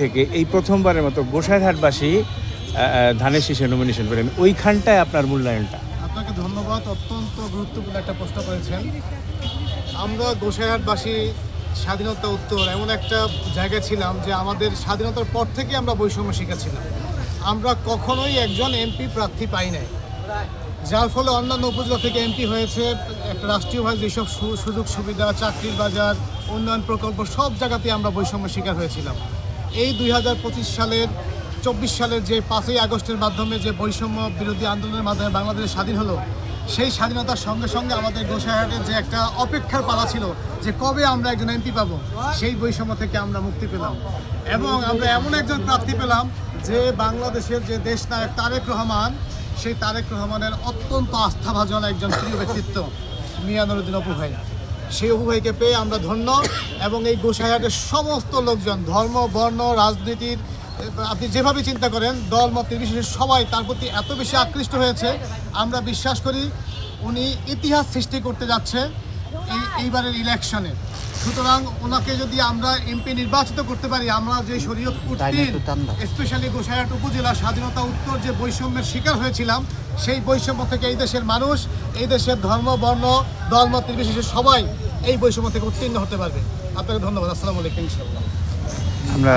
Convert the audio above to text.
থেকে এই প্রথমবারের মতো আহ, ধানের শীষে নমিনেশন করেন। ওইখানটায় আপনার মূল্যায়নটা? আপনাকে ধন্যবাদ। অত্যন্ত গুরুত্বপূর্ণ একটা প্রশ্ন করেছেন। আমরা গোসাইহাটবাসী স্বাধীনতা উত্তর এমন একটা জায়গায় ছিলাম যে আমাদের স্বাধীনতার পর থেকে আমরা বৈষম্য শিখেছিলাম আমরা কখনোই একজন এমপি প্রার্থী পাই নাই। যার ফলে অন্যান্য উপজেলা থেকে এমপি হয়েছে একটা রাষ্ট্রীয়ভাবে যেসব সুযোগ সুবিধা চাকরির বাজার উন্নয়ন প্রকল্প সব জায়গাতেই আমরা বৈষম্য শিকার হয়েছিলাম। এই দুই হাজার পঁচিশ সালের চব্বিশ সালের যে পাঁচই আগস্টের মাধ্যমে যে বৈষম্য বিরোধী আন্দোলনের মাধ্যমে বাংলাদেশ স্বাধীন হলো, সেই স্বাধীনতার সঙ্গে সঙ্গে আমাদের গোসাইহাটের যে একটা অপেক্ষার পালা ছিল যে কবে আমরা একজন এমপি পাবো, সেই বৈষম্য থেকে আমরা মুক্তি পেলাম। এবং আমরা এমন একজন প্রার্থী পেলাম যে বাংলাদেশের যে দেশ নায়ক তারেক রহমান, সেই তারেক রহমানের অত্যন্ত আস্থাভাজন একজন প্রিয় ব্যক্তিত্ব মিয়া নুরুদ্দিন অপু ভাই। সেই অপু ভাইকে পেয়ে আমরা ধন্য এবং এই গোসাইহাটের সমস্ত লোকজন, ধর্ম, বর্ণ রাজনীতির আপনি যেভাবে চিন্তা করেন, দল, মত নির্বিশেষে সবাই তার প্রতি এত বেশি আকৃষ্ট হয়েছে। আমরা বিশ্বাস করি উনি ইতিহাস সৃষ্টি করতে যাচ্ছে এই এইবারের ইলেকশনে সুতরাং ওনাকে যদি আমরা এমপি নির্বাচিত করতে পারি আমরা যে শরীয়তপুর স্পেশালি গোসাইহাট উপজেলা স্বাধীনতা উত্তর যে বৈষম্যের শিকার হয়েছিলাম সেই বৈষম্য থেকে এই দেশের মানুষ এই দেশের ধর্ম বর্ণ দলমত নির্বিশেষে সবাই এই বৈষম্য থেকে উত্তীর্ণ হতে পারবে। আপনাকে ধন্যবাদ। আসসালামু আলাইকুম ইনশাআল্লাহ। আমরা